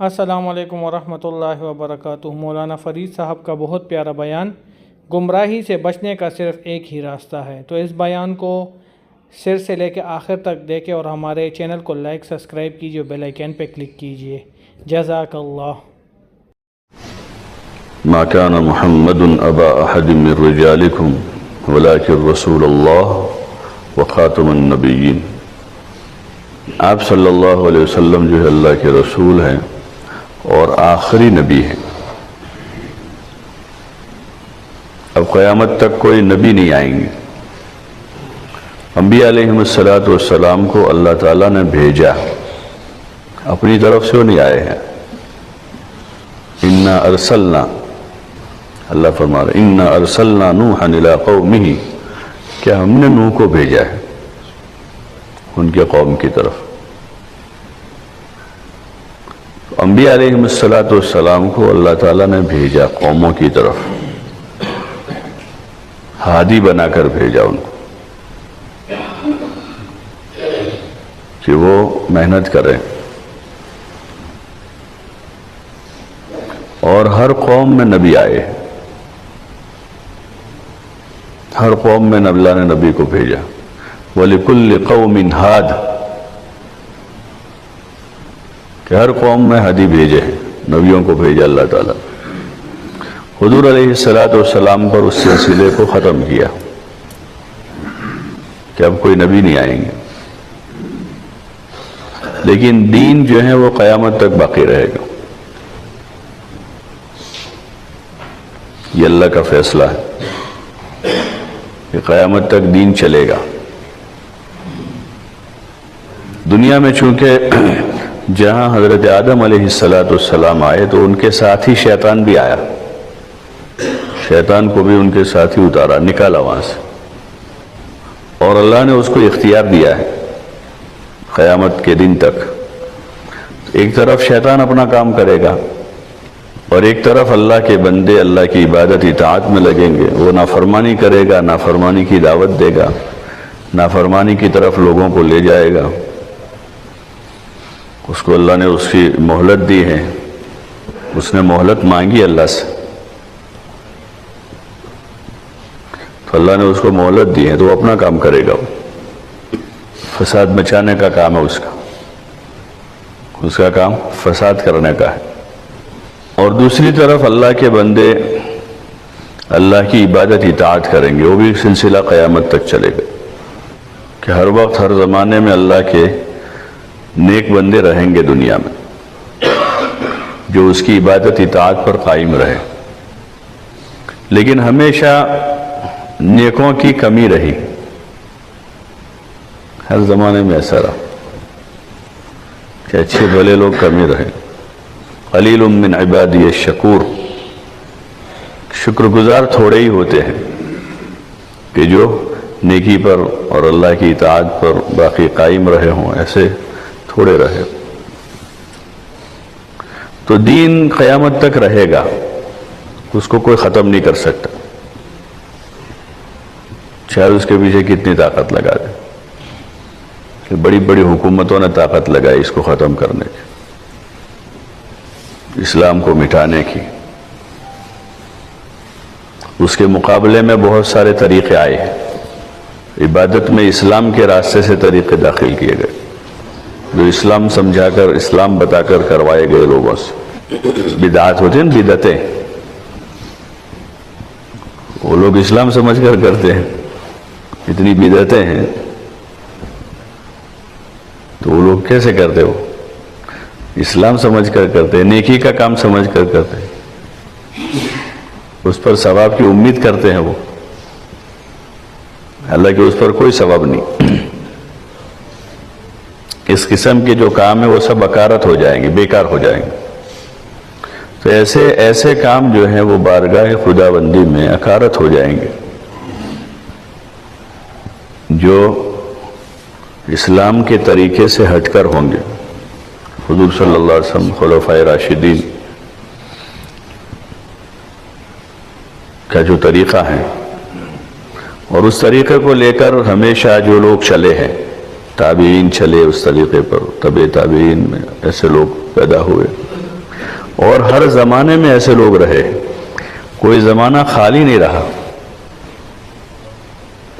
السلام علیکم ورحمۃ اللہ وبرکاتہ۔ مولانا فرید صاحب کا بہت پیارا بیان، گمراہی سے بچنے کا صرف ایک ہی راستہ ہے۔ تو اس بیان کو سر سے لے کے آخر تک دیکھیں اور ہمارے چینل کو لائک، سبسکرائب کیجیے بیل آئیکن پہ کلک کیجیے جزاک اللہ۔ ما كان محمد أبا أحد من رجالكم ولكن رسول الله وخاتم النبيين آپ صلی اللہ علیہ وسلم جو ہے اللہ کے رسول ہیں۔ اور آخری نبی ہیں۔ اب قیامت تک کوئی نبی نہیں آئیں گے۔ انبیاء علیہ السلاۃ والسلام کو اللہ تعالیٰ نے بھیجا۔ اپنی طرف سے وہ نہیں آئے ہیں۔ انا ارسلنا اللہ فرما رہا انا ارسلنا نوحا الى قومه۔ کیا ہم نے نوح کو بھیجا ہے؟ ان کے قوم کی طرف۔ انبیاء علیہ السلاۃ والسلام کو اللہ تعالیٰ نے بھیجا قوموں کی طرف۔ ہادی بنا کر بھیجا ان کو۔ کہ وہ محنت کریں۔ اور ہر قوم میں نبی آئے۔ ہر قوم میں اللہ نے نبی کو بھیجا۔ ولیکل قوم ہاد۔ کہ ہر قوم میں ہدی بھیجے ہیں، نبیوں کو بھیجا اللہ تعالیٰ۔ حضور علیہ السلاۃ والسلام پر اس سلسلے کو ختم کیا۔ کہ اب کوئی نبی نہیں آئیں گے۔ لیکن دین جو ہے وہ قیامت تک باقی رہے گا۔ یہ اللہ کا فیصلہ ہے کہ قیامت تک دین چلے گا۔ دنیا میں چونکہ جہاں حضرت آدم علیہ السلاۃ والسلام آئے تو ان کے ساتھ ہی شیطان بھی آیا۔ شیطان کو بھی ان کے ساتھ ہی اتارا، نکالا وہاں سے۔ اور اللہ نے اس کو اختیار دیا ہے قیامت کے دن تک۔ ایک طرف شیطان اپنا کام کرے گا اور ایک طرف اللہ کے بندے، اللہ کی عبادت، اطاعت میں لگیں گے۔ وہ نافرمانی کرے گا، نافرمانی کی دعوت دے گا، نافرمانی کی طرف لوگوں کو لے جائے گا۔ اس کو اللہ نے اس کی مہلت دی ہے۔ اس نے مہلت مانگی اللہ سے۔ تو اللہ نے اس کو مہلت دی ہے تو وہ اپنا کام کرے گا۔ فساد مچانے کا کام ہے اس کا۔ اس کا کام فساد کرنے کا ہے۔ اور دوسری طرف اللہ کے بندے اللہ کی عبادت، اطاعت کریں گے۔ وہ بھی سلسلہ قیامت تک چلے گا۔ کہ ہر وقت، ہر زمانے میں اللہ کے نیک بندے رہیں گے دنیا میں، جو اس کی عبادت، اطاعت پر قائم رہے۔ لیکن ہمیشہ نیکوں کی کمی رہی۔ ہر زمانے میں ایسا رہا کہ اچھے بھلے لوگ کمی رہے۔ خلیل من عبادی شکور شکر گزار تھوڑے ہی ہوتے ہیں کہ جو نیکی پر اور اللہ کی اطاعت پر باقی قائم رہے ہوں، ایسے تھوڑے رہے۔ تو دین قیامت تک رہے گا، اس کو کوئی ختم نہیں کر سکتا۔ چاہے اس کے پیچھے کتنی طاقت لگا دے۔ کہ بڑی بڑی حکومتوں نے طاقت لگائی اس کو ختم کرنے کی۔ اسلام کو مٹانے کی۔ اس کے مقابلے میں بہت سارے طریقے آئے ہیں۔ عبادت میں اسلام کے راستے سے طریقے داخل کیے گئے۔ جو اسلام سمجھا کر، اسلام بتا کر کروائے گئے لوگوں سے۔ بدعات ہوتے ہیں، بدعتیں۔ وہ لوگ اسلام سمجھ کر کرتے ہیں۔ اتنی بدعتیں ہیں۔ تو وہ لوگ کیسے کرتے ہو؟ اسلام سمجھ کر کرتے نیکی کا کام سمجھ کر کرتے اس پر ثواب کی امید کرتے ہیں وہ۔ اللہ کہ اس پر کوئی ثواب نہیں۔ اس قسم کے جو کام ہے وہ سب اکارت ہو جائیں گے، بیکار ہو جائیں گے۔ تو ایسے ایسے کام جو ہیں وہ بارگاہ خدا بندی میں اکارت ہو جائیں گے۔ جو اسلام کے طریقے سے ہٹ کر ہوں گے۔ حضور صلی اللہ علیہ وسلم خلفۂ راشدین کا جو طریقہ ہے اور اس طریقے کو لے کر ہمیشہ جو لوگ چلے ہیں۔ تابعین چلے اس طریقے پر طب تابعین میں ایسے لوگ پیدا ہوئے۔ اور ہر زمانے میں ایسے لوگ رہے۔ کوئی زمانہ خالی نہیں رہا۔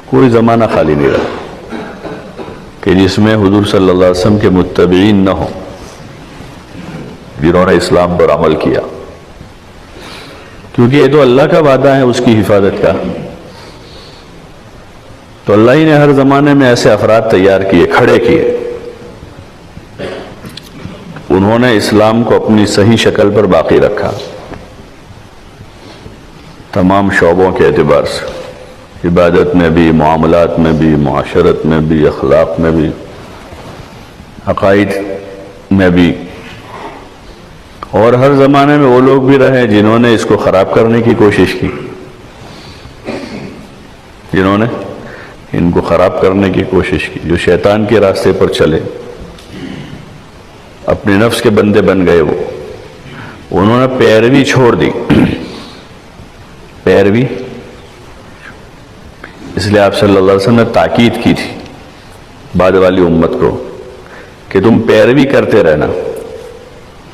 کوئی زمانہ خالی نہیں رہا۔ کہ جس میں حضور صلی اللہ علیہ وسلم کے متبعین نہ ہوں۔ جنہوں نے اسلام پر عمل کیا۔ کیونکہ یہ تو اللہ کا وعدہ ہے، اس کی حفاظت کا۔ تو اللہ ہی نے ہر زمانے میں ایسے افراد تیار کیے، کھڑے کیے۔ انہوں نے اسلام کو اپنی صحیح شکل پر باقی رکھا۔ تمام شعبوں کے اعتبار سے، عبادت میں بھی، معاملات میں بھی، معاشرت میں بھی، اخلاق میں بھی، عقائد میں بھی۔ اور ہر زمانے میں وہ لوگ بھی رہے جنہوں نے اس کو خراب کرنے کی کوشش کی۔ جنہوں نے ان کو خراب کرنے کی کوشش کی، جو شیطان کے راستے پر چلے، اپنے نفس کے بندے بن گئے وہ۔ انہوں نے پیروی چھوڑ دی۔ پیروی؟ اس لیے آپ صلی اللہ علیہ وسلم نے تاکید کی تھی بعد والی امت کو کہ تم پیروی کرتے رہنا۔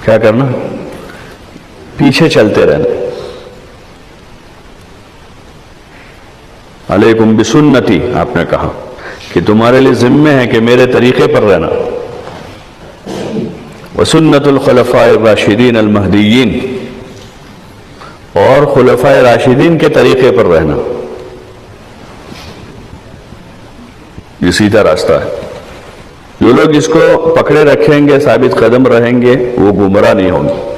کیا کرنا؟ پیچھے چلتے رہنا۔ علیکم بسنتی، آپ نے کہا کہ تمہارے لیے ذمہ ہے کہ میرے طریقے پر رہنا۔ وسنت الخلفاء الراشدین المہدیین، اور خلفاء راشدین کے طریقے پر رہنا۔ یہ سیدھا راستہ ہے۔ جو لوگ اس کو پکڑے رکھیں گے، ثابت قدم رہیں گے، وہ گمراہ نہیں ہوں گے۔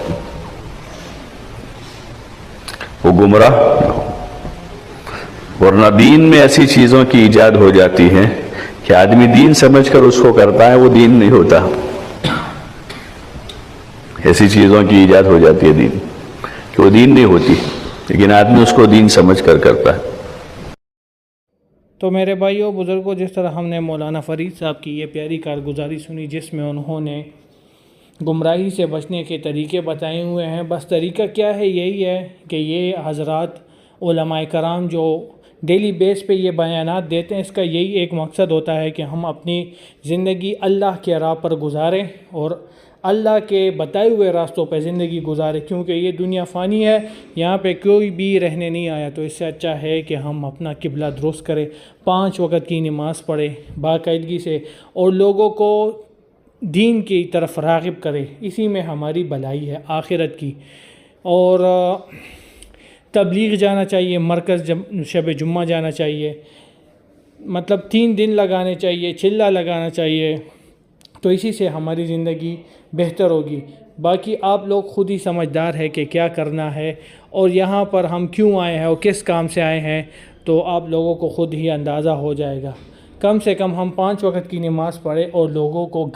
وہ گمراہ ہوں۔ ورنہ دین میں ایسی چیزوں کی ایجاد ہو جاتی ہے کہ آدمی دین سمجھ کر اس کو کرتا ہے، وہ دین نہیں ہوتا۔ ایسی چیزوں کی ایجاد ہو جاتی ہے دین، کہ وہ دین نہیں ہوتی، لیکن آدمی اس کو دین سمجھ کر کرتا ہے۔ تو میرے بھائیوں بزرگوں جس طرح ہم نے مولانا فرید صاحب کی یہ پیاری کارگزاری سنی، جس میں انہوں نے گمراہی سے بچنے کے طریقے بتائے ہوئے ہیں، بس طریقہ کیا ہے یہی ہے کہ یہ حضرات علماء کرام جو ڈیلی بیس پہ یہ بیانات دیتے ہیں۔ اس کا یہی ایک مقصد ہوتا ہے کہ ہم اپنی زندگی اللہ کے راہ پر گزاریں اور اللہ کے بتائے ہوئے راستوں پہ زندگی گزارے کیونکہ یہ دنیا فانی ہے، یہاں پہ کوئی بھی رہنے نہیں آیا۔ تو اس سے اچھا ہے کہ ہم اپنا قبلہ درست کریں، پانچ وقت کی نماز پڑھیں، باقاعدگی سے اور لوگوں کو دین کی طرف راغب کرے اسی میں ہماری بلائی ہے آخرت کی۔ اور تبلیغ جانا چاہیے، مرکز شب جمعہ جانا چاہیے مطلب تین دن لگانے چاہیے چلہ لگانا چاہیے۔ تو اسی سے ہماری زندگی بہتر ہوگی۔ باقی آپ لوگ خود ہی سمجھدار ہے کہ کیا کرنا ہے اور یہاں پر ہم کیوں آئے ہیں اور کس کام سے آئے ہیں، تو آپ لوگوں کو خود ہی اندازہ ہو جائے گا۔ کم سے کم ہم پانچ وقت کی نماز پڑھیں اور لوگوں کو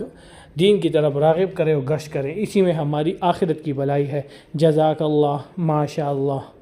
دین کی طرف راغب کرے اور گشت کرے اسی میں ہماری آخرت کی بلائی ہے۔ جزاک اللہ ماشاء اللہ